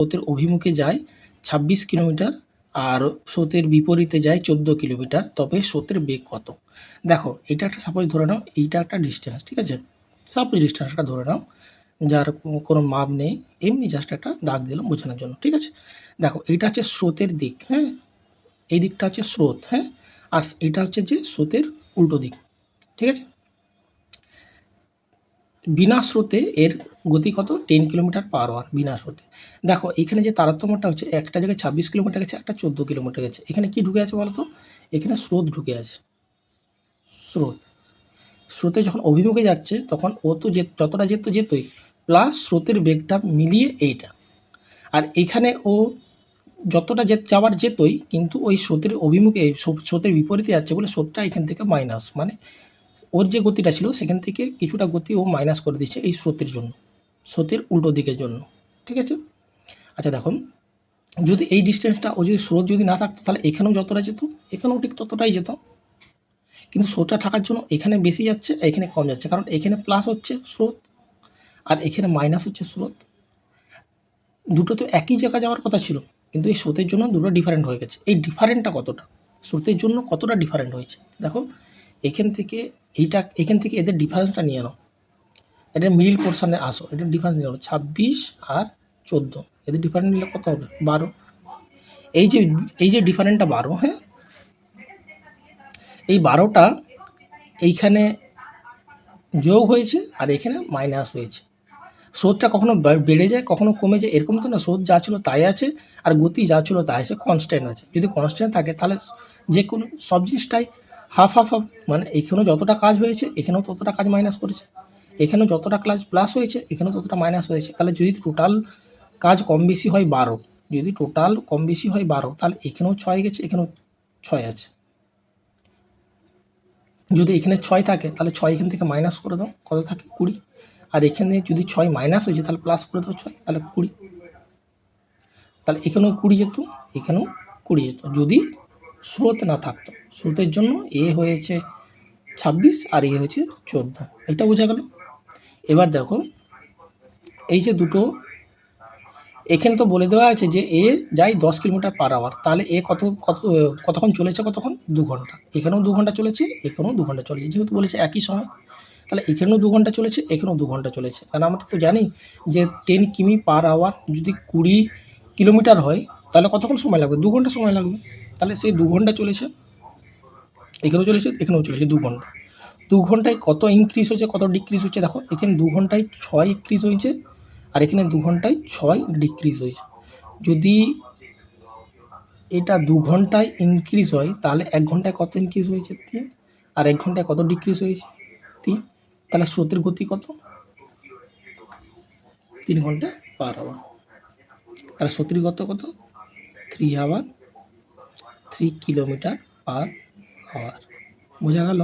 স্রোতের অভিমুখে যায় ছাব্বিশ কিলোমিটার আর স্রোতের বিপরীতে যায় চোদ্দ কিলোমিটার। তবে স্রোতের বেগ কত? দেখো, এটা একটা সাপোজ ধরে নাও, এইটা একটা ডিস্টেন্স ঠিক আছে? সাপোজ ডিস্টেন্সটা ধরে নাও, যার কোনো মাপ নেই, এমনি জাস্ট একটা দাগ দিলাম বোঝানোর জন্য, ঠিক আছে? দেখো এটা হচ্ছে স্রোতের দিক হ্যাঁ? এই দিকটা হচ্ছে স্রোত হ্যাঁ? আর এটা হচ্ছে যে স্রোতের উল্টো দিক, ঠিক আছে? বিনা স্রোতে এর গতি কত? টেন কিলোমিটার পার আওয়ার বিনা স্রোতে। দেখো, এখানে যে তারতম্যটা হচ্ছে, একটা জায়গায় ছাব্বিশ কিলোমিটার গেছে, একটা চোদ্দ কিলোমিটার গেছে। এখানে কি ঢুকে আছে বলো তো এখানে স্রোত ঢুকে আছে। স্রোত। স্রোতে যখন অভিমুখে যাচ্ছে, তখন ও তো যে, যতটা যেত যেতই প্লাস স্রোতের বেগটা মিলিয়ে এইটা। আর এখানে ও যতটা যে যাওয়ার যেতই, কিন্তু ওই স্রোতের অভিমুখে, স্রোতের বিপরীতে যাচ্ছে বলে স্রোতটা এখান থেকে মাইনাস মানে ওর যে গতিটা ছিল, সেখান থেকে কিছুটা গতি ও মাইনাস করে দিচ্ছে এই স্রোতের জন্য, স্রোতের উল্টো দিকের জন্য, ঠিক আছে? আচ্ছা দেখুন, যদি এই ডিস্টেন্সটা ও যদি স্রোত যদি না থাকতো, তাহলে এখানেও যতটা যেত, এখানেও ঠিক ততটাই যেত। কিন্তু স্রোতটা থাকার জন্য এখানে বেশি যাচ্ছে, এখানে কম যাচ্ছে, কারণ এখানে প্লাস হচ্ছে স্রোত, আর এখানে মাইনাস হচ্ছে স্রোত। দুটো তো একই জায়গা যাওয়ার কথা ছিল, কিন্তু এই স্রোতের জন্য দুটো ডিফারেন্ট হয়ে গেছে। এই ডিফারেন্টটা কতটা? স্রোতের জন্য কতটা ডিফারেন্ট হয়েছে? দেখো এখান থেকে এইটা, এখান থেকে এদের ডিফারেন্সটা নিয়ে নাও। এটা মিডিল পোর্শনে আসো এটার ডিফারেন্স নিয়ে নাও, ছাব্বিশ আর চোদ্দ। এদের ডিফারেন্স নিলে কত হবে? বারো। এই যে এই যে ডিফারেন্টটা বারো হ্যাঁ? এই বারোটা এইখানে যোগ হয়েছে আর এখানে মাইনাস হয়েছে। স্রোতটা কখনো বেড়ে যায়, কখনো কমে যায়, এরকম তো না, স্রোত যা ছিল তাই আছে আর গতি যা ছিল তাই আছে কনস্ট্যান্ট আছে। যদি কনস্ট্যান্ট থাকে তাহলে যে কোনো, সব জিনিসটাই হাফ হাফ হাফ মানে এখানেও যতটা কাজ হয়েছে, এখানেও ততটা কাজ মাইনাস করেছে। এখানেও যতটা কাজ প্লাস হয়েছে, এখানেও ততটা মাইনাস হয়েছে। তাহলে যদি টোটাল কাজ কম বেশি হয় বারো, যদি টোটাল কম বেশি হয় বারো, তাহলে এখানেও ছয় গেছে, এখানেও ছয় আছে। যদি এখানে ছয় থাকে, তাহলে ছয় এখান থেকে মাইনাস করে দাও, কত থাকে? কুড়ি। আর এখানে যদি ছয় মাইনাস হয়েছে, তাহলে প্লাস করে দাও ছয়, তাহলে কুড়ি। তাহলে এখানেও কুড়ি যেত, এখানেও কুড়ি যেত। যদি স্রোত না থাকতো। স্রোতের জন্য এ হয়েছে ছাব্বিশ আর এ হয়েছে চোদ্দ। এটা বোঝা গেল? এবার দেখো, এই যে দুটো, এখানে তো বলে দেওয়া আছে যে এ যায় দশ কিলোমিটার পার আওয়ার তাহলে এ কত কত, কতক্ষণ চলেছে কতক্ষণ? দু ঘণ্টা। এখানেও দু ঘণ্টা চলেছে, এখানেও দু ঘণ্টা চলেছে। যেহেতু বলেছে একই সময়, তাহলে এখানেও দু ঘণ্টা চলেছে, এখানেও দু ঘণ্টা চলেছে। কারণ আমরা তো জানি যে টেন কিমি পার আওয়ার যদি কুড়ি কিলোমিটার হয়, তাহলে কতক্ষণ সময় লাগবে? দু ঘণ্টা সময় লাগবে। তাহলে সেই দু ঘণ্টা চলেছে। এখানেও চলেছে এখানেও চলেছে দু ঘণ্টা। দু ঘন্টায় কত ইনক্রিজ হয়েছে, কত ডিক্রিজ হচ্ছে দেখো, এখানে দু ঘন্টায় ছয় ইনক্রিজ হয়েছে আর এখানে দু ঘন্টায় ছয় ডিক্রিজ হয়েছে। যদি এটা দু ঘন্টায় ইনক্রিজ হয়, তাহলে এক ঘন্টায় কত ইনক্রিজ হয়েছে? তিন। আর এক ঘন্টায় কত ডিক্রিজ হয়েছে? তিন। তাহলে স্রোতের গতি কত? তিন ঘণ্টা পার আওয়ার তাহলে স্রোতের গতি কত? Three hour three kilometre per hour বোঝা গেল?